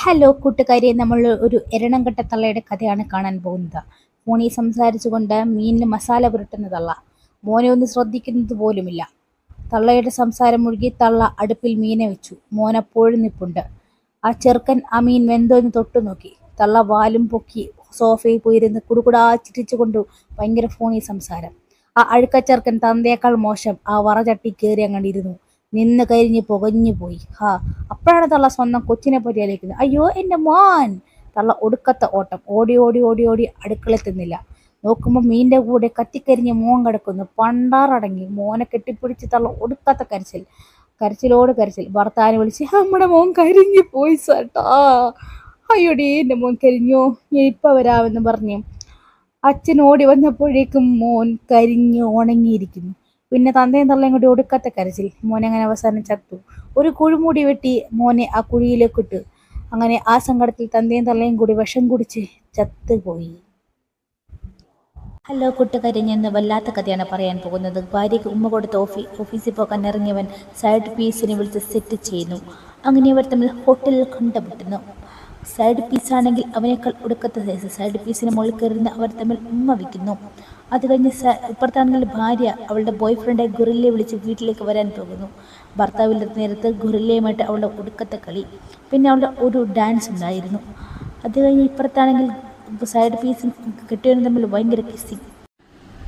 Hello കൂട്ടുകാരെ നമ്മൾ ഒരു എരണംകെട്ട തള്ളയുടെ കഥയാണ് കാണാൻ പോകുന്നത്. ഫോണിൽ സംസാരിച്ചുകൊണ്ട് മീനിന് മസാല പുരട്ടുന്ന തള്ള മോനെ ഒന്ന് ശ്രദ്ധിക്കുന്നത് പോലുമില്ല. തള്ളയുടെ സംസാരം മുഴുകി തള്ള അടുപ്പിൽ മീനെ വെച്ചു. മോനപ്പോഴും നിപ്പുണ്ട്. ആ ചെറുക്കൻ ആ മീൻ വെന്തോന്ന് തൊട്ടു നോക്കി. തള്ള വാലും പൊക്കി സോഫയിൽ പോയിരുന്ന് കുടുകുടാ ചിരിച്ചുകൊണ്ട് ഭയങ്കര ഫോണി സംസാരം. ആ അഴുക്കച്ചെറുക്കൻ തന്തയേക്കാൾ മോശം. ആ വറചട്ടി കയറി അങ്ങണ്ടിരുന്നു നിന്ന് കരിഞ്ഞ് പുകഞ്ഞു പോയി. ഹാ അപ്പോഴാണ് തള്ള സ്വന്തം കൊച്ചിനെ പറ്റി ആലോചിക്കുന്നത് അയ്യോ എന്റെ മോൻ! തള്ള ഒടുക്കത്തെ ഓട്ടം. ഓടി ഓടി ഓടി ഓടി അടുക്കളെത്തുന്നില്ല നോക്കുമ്പോൾ മീന്റെ കൂടെ കത്തിക്കരിഞ്ഞ് മോൻ കിടക്കുന്നു. പണ്ടാറടങ്ങി മോനെ കെട്ടിപ്പിടിച്ച് തള്ള ഒടുക്കത്തെ കരച്ചിൽ. കരച്ചിലോട് കരച്ചിൽ. ഭർത്താവിനെ വിളിച്ച് നമ്മുടെ മോൻ കരിഞ്ഞു പോയി സേട്ടാ. അയ്യോടി എന്റെ മോൻ കരിഞ്ഞു. ഇപ്പം വരാമെന്ന് പറഞ്ഞു. അച്ഛൻ ഓടി വന്നപ്പോഴേക്കും മോൻ കരിഞ്ഞ് ഉണങ്ങിയിരിക്കുന്നു. പിന്നെ തന്തയും തള്ളയും കൂടി ഒടുക്കത്തെ കരച്ചിൽ. മോനെ അങ്ങനെ അവസാനം ചത്തു. ഒരു കുഴിമൂടി വെട്ടി മോനെ ആ കുഴിയിലേക്ക് ഇട്ടു. അങ്ങനെ ആ സങ്കടത്തിൽ തന്തയും തള്ളയും കൂടി വിഷം കുടിച്ച് ചത്തുപോയി. ഹലോ കൂട്ടുകാരെ ഞാൻ വല്ലാത്ത കഥയാണ് പറയാൻ പോകുന്നത്. ഭാര്യയ്ക്ക് ഉമ്മ കൊടുത്ത് ഓഫീ ഓഫീസിൽ പോകാൻ ഇറങ്ങിയവൻ സൈഡ് പീസിനെ വിളിച്ച് സെറ്റ് ചെയ്യുന്നു. അങ്ങനെ അവർ തമ്മിൽ ഹോട്ടലിൽ കണ്ടുമുട്ടുന്നു. സൈഡ് പീസാണെങ്കിൽ അവനേക്കാൾ ഒടുക്കത്തെ സൈസ് സൈഡ് പീസിന് മുകളിൽ കയറുന്ന അവർ തമ്മിൽ ഉമ്മ വയ്ക്കുന്നു. അത് കഴിഞ്ഞ് ഇപ്പുറത്താണെങ്കിൽ ഭാര്യ അവളുടെ ബോയ് ഫ്രണ്ടെ ഗുറില്ലയെ വിളിച്ച് വീട്ടിലേക്ക് വരാൻ പോകുന്നു. ഭർത്താവില്ലാത്ത നേരത്ത് ഗുറില്ലയുമായിട്ട് അവളുടെ ഒടുക്കത്തെ കളി. പിന്നെ അവളുടെ ഒരു ഡാൻസ് ഉണ്ടായിരുന്നു. അത് കഴിഞ്ഞ് ഇപ്പുറത്താണെങ്കിൽ സൈഡ് പീസും കെട്ടിയവനും തമ്മിൽ ഭയങ്കര കിസ്സിങ്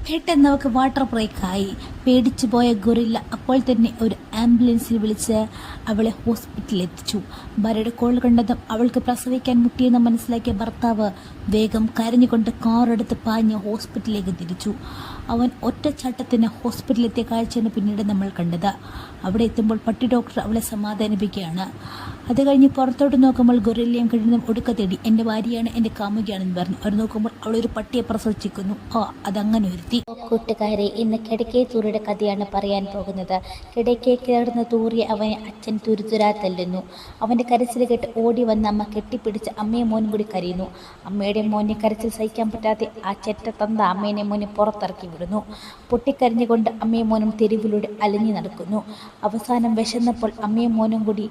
പെട്ടെന്ന് അവൾക്ക് വാട്ടർ ബ്രേക്കായി പേടിച്ചു പോയ ഗൊറില്ല അപ്പോൾ തന്നെ ഒരു ആംബുലൻസിൽ വിളിച്ച് അവളെ ഹോസ്പിറ്റലിൽ എത്തിച്ചു ഭാര്യയുടെ കോൾ കണ്ടതും അവൾക്ക് പ്രസവിക്കാൻ മുട്ടിയെന്ന് മനസ്സിലാക്കിയ ഭർത്താവ് വേഗം കരഞ്ഞുകൊണ്ട് കാറെടുത്ത് പാഞ്ഞ് ഹോസ്പിറ്റലിലേക്ക് തിരിച്ചു. അവൻ ഒറ്റച്ചാട്ടത്തിന് ഹോസ്പിറ്റലിലെത്തിയ കാഴ്ചയാണ് പിന്നീട് നമ്മൾ കണ്ടത്. അവിടെ എത്തുമ്പോൾ പട്ടി ഡോക്ടർ അവളെ സമാധാനിപ്പിക്കുകയാണ്. അത് കഴിഞ്ഞ് പുറത്തോട്ട് നോക്കുമ്പോൾ ഗൊറില്ലയും കഴിയുന്നതും ഒടുക്ക തേടി എന്റെ ഭാര്യയാണ് എന്റെ കാമുകയാണെന്ന് പറഞ്ഞു. അവർ നോക്കുമ്പോൾ അവളൊരു പട്ടിയെ പ്രസവിച്ചിരിക്കുന്നു. ആ അതങ്ങനെ ഒരുത്തി. കൂട്ടുകാരെ ഇന്ന് കിടക്കേ തൂറിയുടെ കഥയാണ് പറയാൻ പോകുന്നത്. കിടക്കെ കിടന്ന് തൂറി അവനെ അച്ഛൻ തുരുതുരാ തല്ലുന്നു അവന്റെ കരച്ചിൽ കേട്ട് ഓടി വന്ന് അമ്മ കെട്ടിപ്പിടിച്ച് അമ്മയും മോനും കൂടി കരയുന്നു. അമ്മയുടെ മോനെ കരച്ചിൽ സഹിക്കാൻ പറ്റാതെ ആ ചെറ്റ തന്ത അമ്മേനെ മോനെ പുറത്തിറക്കി വിടുന്നു. പൊട്ടിക്കരഞ്ഞുകൊണ്ട് അമ്മയും മോനും തെരുവിലൂടെ അലഞ്ഞു നടക്കുന്നു. അവസാനം വിശന്നപ്പോൾ അമ്മയും മോനും കൂടി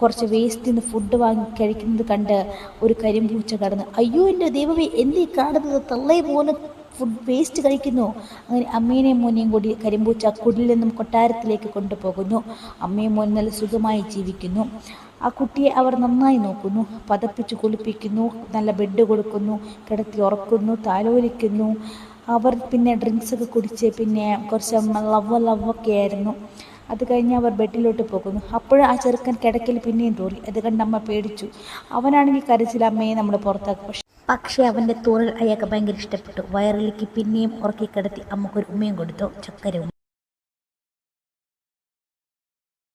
കുറച്ച് വേസ്റ്റിൽ നിന്ന് ഫുഡ് വാങ്ങി കഴിക്കുന്നത് കണ്ട് ഒരു കരിമ്പൂച്ച കടന്ന് അയ്യോ എന്റെ ദൈവമേ എന്നീ കാണുന്നത് തള്ളേ മോന്. ഫുഡ് വേസ്റ്റ് കഴിക്കുന്നു. അങ്ങനെ അമ്മേനെയും മോനെയും കൂടി കരിമ്പൂച്ച കുടിൽ നിന്നും കൊട്ടാരത്തിലേക്ക് കൊണ്ടുപോകുന്നു. അമ്മയും മോൻ നല്ല സുഖമായി ജീവിക്കുന്നു. ആ കുട്ടിയെ അവർ നന്നായി നോക്കുന്നു. പതപ്പിച്ച് കുളിപ്പിക്കുന്നു. നല്ല ബെഡ് കൊടുക്കുന്നു. കിടത്തി ഉറക്കുന്നു. താലോലിക്കുന്നു. അവർ പിന്നെ ഡ്രിങ്ക്സൊക്കെ കുടിച്ച് പിന്നെ കുറച്ച് ലവ് ലവൊക്കെ ആയിരുന്നു. അത് കഴിഞ്ഞ് അവർ ബെഡിലോട്ട് പോകുന്നു. അപ്പോൾ ആ ചെറുക്കൻ കിടക്കിൽ പിന്നെയും തോറി അത് കണ്ട് അമ്മ പേടിച്ചു. അവനാണെങ്കിൽ കരച്ചിൽ അമ്മയെ നമ്മൾ പുറത്താക്കും. പക്ഷെ അവന്റെ തോറിൽ അയാൾക്ക് ഭയങ്കര ഇഷ്ടപ്പെട്ടു. വയറിലേക്ക് പിന്നെയും ഉറക്കി കിടത്തി അമ്മക്കൊരു ഉമ്മയും കൊടുത്തു. ചക്കരവും